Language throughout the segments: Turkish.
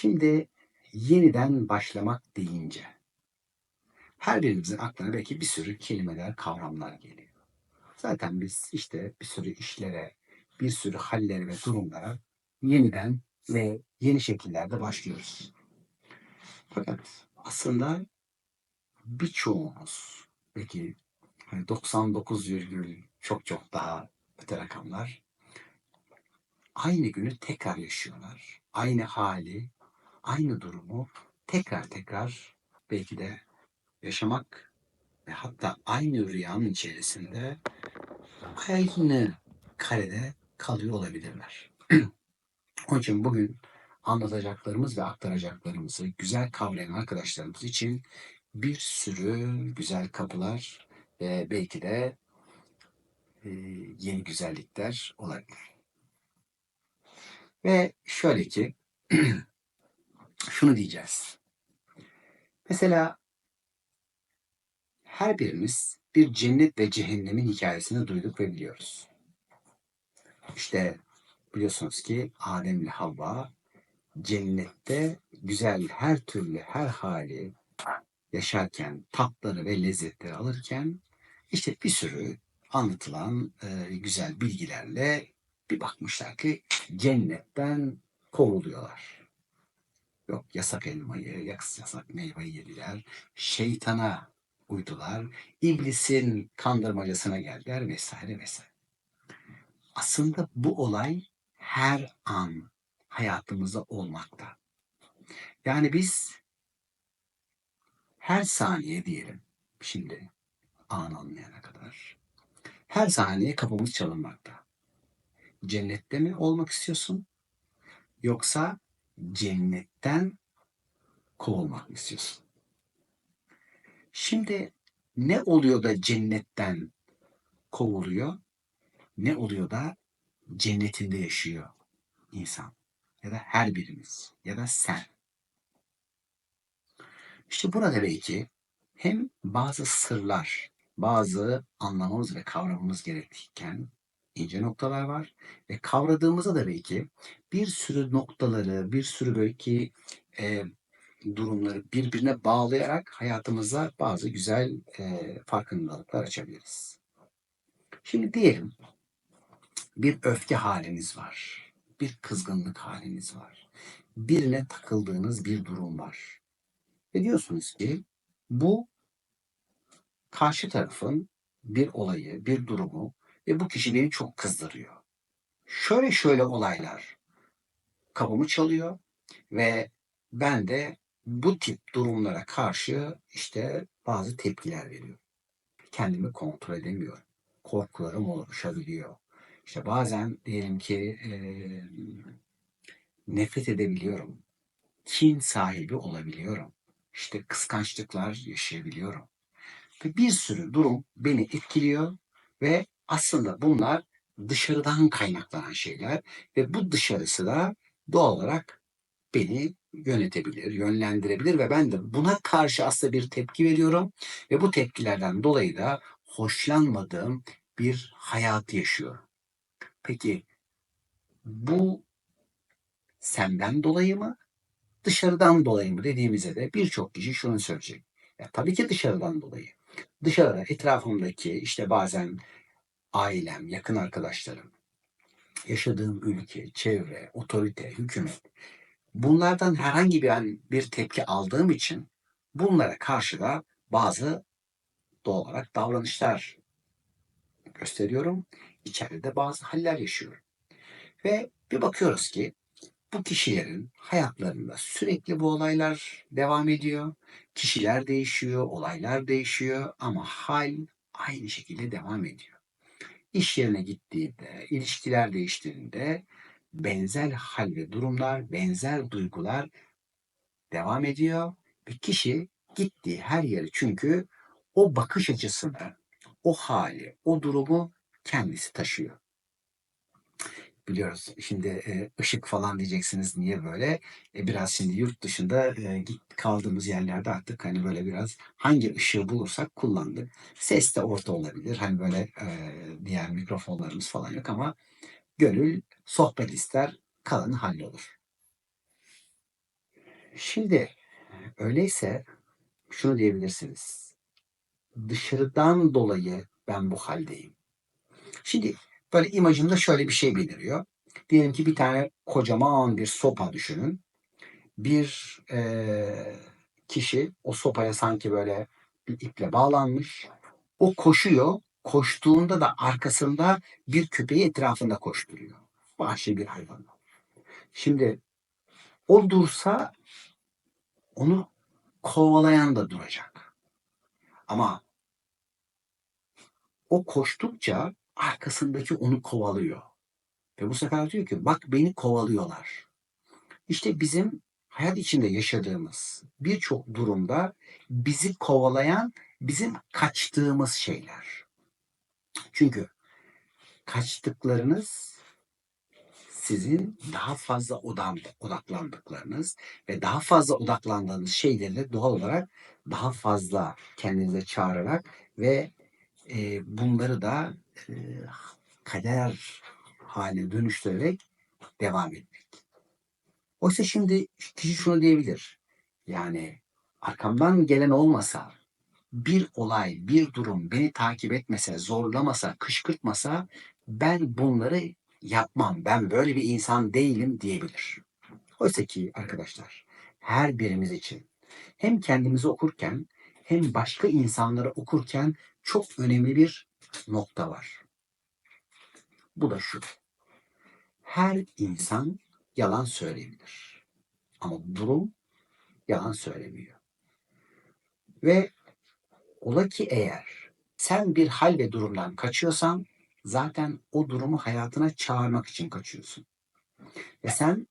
Şimdi yeniden başlamak deyince her birimizin aklına belki bir sürü kelimeler, kavramlar geliyor. Zaten biz işte bir sürü işlere, bir sürü hallere ve durumlara yeniden ve yeni şekillerde başlıyoruz. Fakat aslında birçoğumuz belki hani 99 virgül çok çok daha öte rakamlar aynı günü tekrar yaşıyorlar. Aynı hali, aynı durumu tekrar tekrar belki de yaşamak ve hatta aynı rüyanın içerisinde aynı karede kalıyor olabilirler. Onun için bugün anlatacaklarımız ve aktaracaklarımızı güzel kavrayan arkadaşlarımız için bir sürü güzel kapılar ve belki de e, yeni güzellikler olabilir. Ve şöyle ki şunu diyeceğiz. Mesela her birimiz bir cennet ve cehennemin hikayesini duyduk ve biliyoruz. İşte biliyorsunuz ki Adem ile Havva cennette güzel her türlü her hali yaşarken tatları ve lezzetleri alırken işte bir sürü anlatılan e, güzel bilgilerle bir bakmışlar ki cennetten kovuluyorlar. Yok yasak elmayı, yasak meyveyi yediler. Şeytana uydular. iblisin kandırmacasına geldiler vesaire vesaire. Aslında bu olay her an hayatımızda olmakta. Yani biz her saniye diyelim şimdi an anlayana kadar her saniye kapımız çalınmakta. Cennette mi olmak istiyorsun? Yoksa cennetten kovulmak istiyorsun? Şimdi ne oluyor da cennetten kovuluyor? Ne oluyor da cennetinde yaşıyor insan? Ya da her birimiz ya da sen. İşte burada belki hem bazı sırlar, bazı anlamamız ve kavramamız gerekirken ince noktalar var ve kavradığımızda da belki bir sürü noktaları, bir sürü belki e, durumları birbirine bağlayarak hayatımıza bazı güzel e, farkındalıklar açabiliriz. Şimdi diyelim bir öfke haliniz var, bir kızgınlık haliniz var, birine takıldığınız bir durum var. Ve diyorsunuz ki bu karşı tarafın bir olayı, bir durumu ve bu kişi beni çok kızdırıyor. Şöyle şöyle olaylar kapımı çalıyor ve ben de bu tip durumlara karşı işte bazı tepkiler veriyorum. Kendimi kontrol edemiyorum. Korkularım oluşabiliyor. İşte bazen diyelim ki e, nefret edebiliyorum. Kin sahibi olabiliyorum. İşte kıskançlıklar yaşayabiliyorum. Ve bir sürü durum beni etkiliyor ve aslında bunlar dışarıdan kaynaklanan şeyler ve bu dışarısı da doğal olarak beni yönetebilir, yönlendirebilir ve ben de buna karşı aslında bir tepki veriyorum ve bu tepkilerden dolayı da hoşlanmadığım bir hayat yaşıyorum. Peki bu senden dolayı mı, dışarıdan dolayı mı dediğimizde de birçok kişi şunu söyleyecek. Ya tabii ki dışarıdan dolayı. Dışarıda etrafımdaki işte bazen ailem, yakın arkadaşlarım, yaşadığım ülke, çevre, otorite, hükümet bunlardan herhangi bir, bir tepki aldığım için bunlara karşı da bazı doğal olarak davranışlar gösteriyorum. İçeride bazı haller yaşıyorum. Ve bir bakıyoruz ki bu kişilerin hayatlarında sürekli bu olaylar devam ediyor. Kişiler değişiyor, olaylar değişiyor ama hal aynı şekilde devam ediyor. İş yerine gittiğinde, ilişkiler değiştiğinde benzer hal ve durumlar, benzer duygular devam ediyor ve kişi gittiği her yeri çünkü o bakış açısını, o hali, o durumu kendisi taşıyor. Biliyoruz şimdi e, ışık falan diyeceksiniz niye böyle? E, biraz şimdi yurt dışında e, git kaldığımız yerlerde artık hani böyle biraz hangi ışığı bulursak kullandık. Ses de orta olabilir. Hani böyle e, diğer mikrofonlarımız falan yok ama gönül sohbet ister, kalanı hallolur. Şimdi öyleyse şunu diyebilirsiniz. Dışarıdan dolayı ben bu haldeyim. Şimdi böyle imajımda şöyle bir şey beliriyor. Diyelim ki bir tane kocaman bir sopa düşünün. Bir eee, kişi o sopaya sanki böyle bir iple bağlanmış. O koşuyor. Koştuğunda da arkasında bir köpeği etrafında koşturuyor. Vahşi bir hayvan. Şimdi o dursa onu kovalayan da duracak. Ama o koştukça arkasındaki onu kovalıyor. Ve bu sefer diyor ki bak beni kovalıyorlar. İşte bizim hayat içinde yaşadığımız birçok durumda bizi kovalayan bizim kaçtığımız şeyler. Çünkü kaçtıklarınız sizin daha fazla odaklandıklarınız ve daha fazla odaklandığınız şeyleri de doğal olarak daha fazla kendinize çağırarak ve e, bunları da e, kader haline dönüştürerek devam etmek. Oysa şimdi kişi şunu diyebilir. Yani arkamdan gelen olmasa, bir olay, bir durum beni takip etmese, zorlamasa, kışkırtmasa ben bunları yapmam. Ben böyle bir insan değilim diyebilir. Oysa ki arkadaşlar her birimiz için hem kendimizi okurken hem başka insanları okurken çok önemli bir nokta var. Bu da şu. Her insan yalan söyleyebilir. Ama durum yalan söylemiyor. Ve ola ki eğer sen bir hal ve durumdan kaçıyorsan zaten o durumu hayatına çağırmak için kaçıyorsun. Ve sen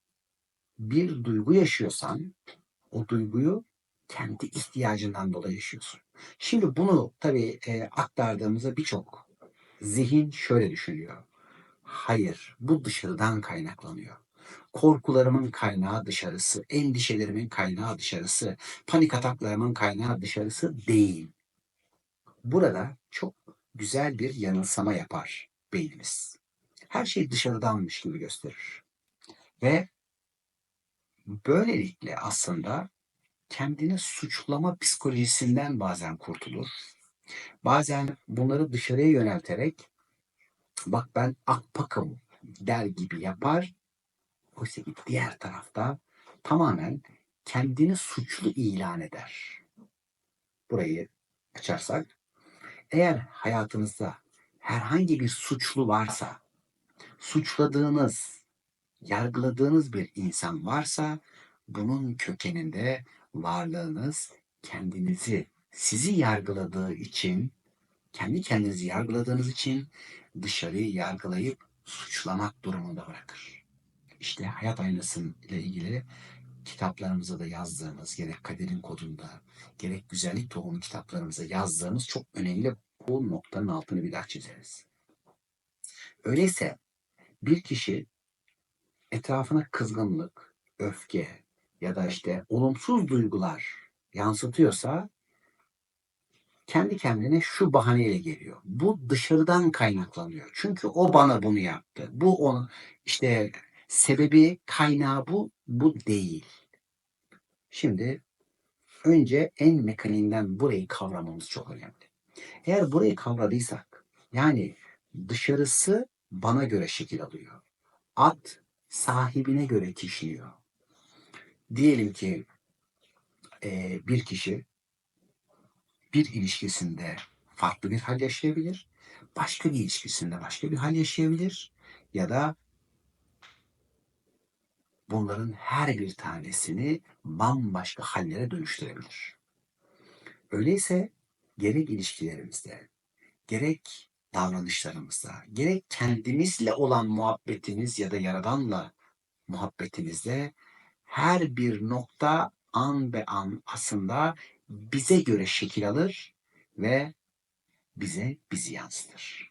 bir duygu yaşıyorsan o duyguyu kendi ihtiyacından dolayı yaşıyorsun. Şimdi bunu tabii e, aktardığımızda birçok zihin şöyle düşünüyor. Hayır, bu dışarıdan kaynaklanıyor. Korkularımın kaynağı dışarısı, endişelerimin kaynağı dışarısı, panik ataklarımın kaynağı dışarısı değil. Burada çok güzel bir yanılsama yapar beynimiz. Her şey dışarıdanmış gibi gösterir. Ve böylelikle aslında kendini suçlama psikolojisinden bazen kurtulur. Bazen bunları dışarıya yönelterek bak ben akpakım der gibi yapar. Oysa ki diğer tarafta tamamen kendini suçlu ilan eder. Burayı açarsak eğer hayatınızda herhangi bir suçlu varsa, suçladığınız, yargıladığınız bir insan varsa bunun kökeninde varlığınız kendinizi, sizi yargıladığı için, kendi kendinizi yargıladığınız için dışarıyı yargılayıp suçlamak durumunda bırakır. İşte hayat aynası ile ilgili kitaplarımıza da yazdığımız, gerek kaderin kodunda, gerek güzellik tohumu kitaplarımıza yazdığımız çok önemli bu noktanın altını bir daha çizeriz. Öyleyse bir kişi etrafına kızgınlık, öfke ya da işte olumsuz duygular yansıtıyorsa kendi kendine şu bahaneyle geliyor. Bu dışarıdan kaynaklanıyor. Çünkü o bana bunu yaptı. Bu onun işte sebebi kaynağı bu, bu değil. Şimdi önce en mekaniğinden burayı kavramamız çok önemli. Eğer burayı kavradıysak, yani dışarısı bana göre şekil alıyor. At sahibine göre kişniyor. Diyelim ki e, bir kişi bir ilişkisinde farklı bir hal yaşayabilir, başka bir ilişkisinde başka bir hal yaşayabilir ya da bunların her bir tanesini bambaşka hallere dönüştürebilir. Öyleyse gerek ilişkilerimizde, gerek davranışlarımızda, gerek kendimizle olan muhabbetimiz ya da Yaradan'la muhabbetimizde her bir nokta an be an aslında bize göre şekil alır ve bize bizi yansıtır.